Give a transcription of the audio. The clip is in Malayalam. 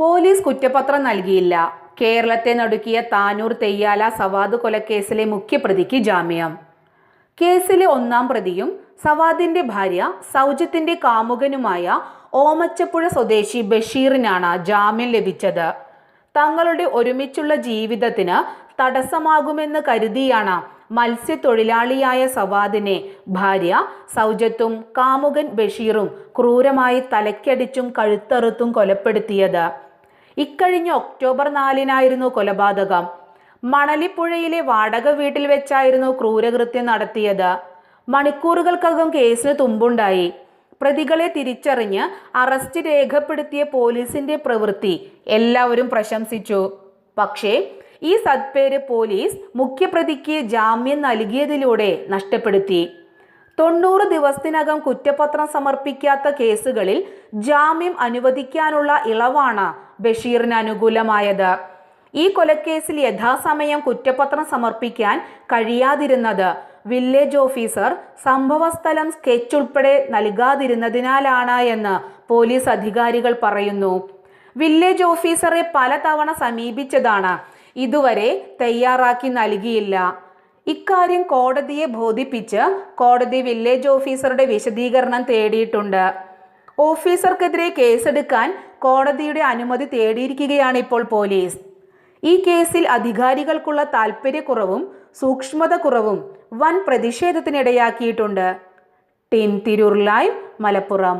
പോലീസ് കുറ്റപത്രം നൽകിയില്ല. കേരളത്തെ നടുക്കിയ താനൂർ തെയ്യാല സവാദ് കൊലക്കേസിലെ മുഖ്യപ്രതിക്ക് ജാമ്യം. കേസിലെ ഒന്നാം പ്രതിയും സവാദിന്റെ ഭാര്യ സൗജത്തിന്റെ കാമുകനുമായ ഓമച്ചപ്പുഴ സ്വദേശി ബഷീറിനാണ് ജാമ്യം ലഭിച്ചത്. തങ്ങളുടെ ഒരുമിച്ചുള്ള ജീവിതത്തിന് തടസ്സമാകുമെന്ന് കരുതിയാണ് മത്സ്യത്തൊഴിലാളിയായ സവാദിനെ ഭാര്യ സൗജത്തും കാമുകൻ ബഷീറും ക്രൂരമായി തലയ്ക്കടിച്ചും കഴുത്തറുത്തും കൊലപ്പെടുത്തിയത്. ഇക്കഴിഞ്ഞ ഒക്ടോബർ നാലിനായിരുന്നു കൊലപാതകം. മണലിപ്പുഴയിലെ വാടക വീട്ടിൽ വെച്ചായിരുന്നു ക്രൂരകൃത്യം നടത്തിയത്. മണിക്കൂറുകൾക്കകം കേസിന് തുമ്പുണ്ടായി. പ്രതികളെ തിരിച്ചറിഞ്ഞ് അറസ്റ്റ് രേഖപ്പെടുത്തിയ പോലീസിന്റെ പ്രവൃത്തി എല്ലാവരും പ്രശംസിച്ചു. പക്ഷേ ഈ സത്പേര് പോലീസ് മുഖ്യപ്രതിക്ക് ജാമ്യം നൽകിയതിലൂടെ നഷ്ടപ്പെടുത്തി. തൊണ്ണൂറ് ദിവസത്തിനകം കുറ്റപത്രം സമർപ്പിക്കാത്ത കേസുകളിൽ ജാമ്യം അനുവദിക്കാനുള്ള ഇളവാണ് ബഷീറിന് അനുകൂലമായത്. ഈ കൊലക്കേസിൽ യഥാസമയം കുറ്റപത്രം സമർപ്പിക്കാൻ കഴിയാതിരുന്നത് വില്ലേജ് ഓഫീസർ സംഭവസ്ഥലം സ്കെച്ച് ഉൾപ്പെടെ നൽകാതിരുന്നതിനാലാണ് എന്ന് പോലീസ് അധികാരികൾ പറയുന്നു. വില്ലേജ് ഓഫീസറെ പലതവണ സമീപിച്ചതാണ്. ഇതുവരെ തയ്യാറാക്കി നൽകിയില്ല. ഇക്കാര്യം കോടതിയെ ബോധിപ്പിച്ച് കോടതി വില്ലേജ് ഓഫീസറുടെ വിശദീകരണം തേടിയിട്ടുണ്ട്. ഓഫീസർക്കെതിരെ കേസെടുക്കാൻ കോടതിയുടെ അനുമതി തേടിയിരിക്കുകയാണ് ഇപ്പോൾ പോലീസ്. ഈ കേസിൽ അധികാരികൾക്കുള്ള താൽപ്പര്യക്കുറവും സൂക്ഷ്മത കുറവും വൻ പ്രതിഷേധത്തിനിടയാക്കിയിട്ടുണ്ട്. ടിൻ തിരൂർ ലൈവ് മലപ്പുറം.